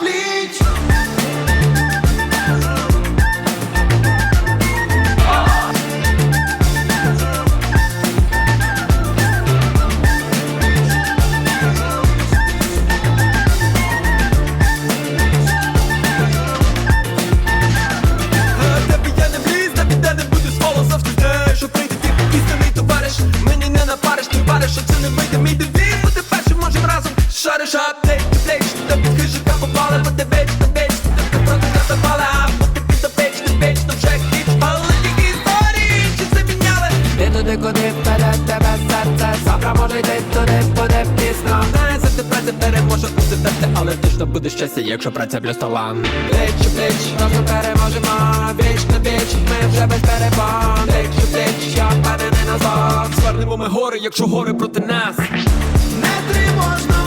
пліч Ти туди, куди вперед тебе серце може йти туди, буде пізно Не за те праця переможе усе терти Але точно буде щастя, якщо праця плюс талант Плеч у плеч, разом переможемо Віч на віч, ми вже без перебон Плеч у плеч, я впевнений назад Звернемо ми гори, якщо гори проти нас Не тривожно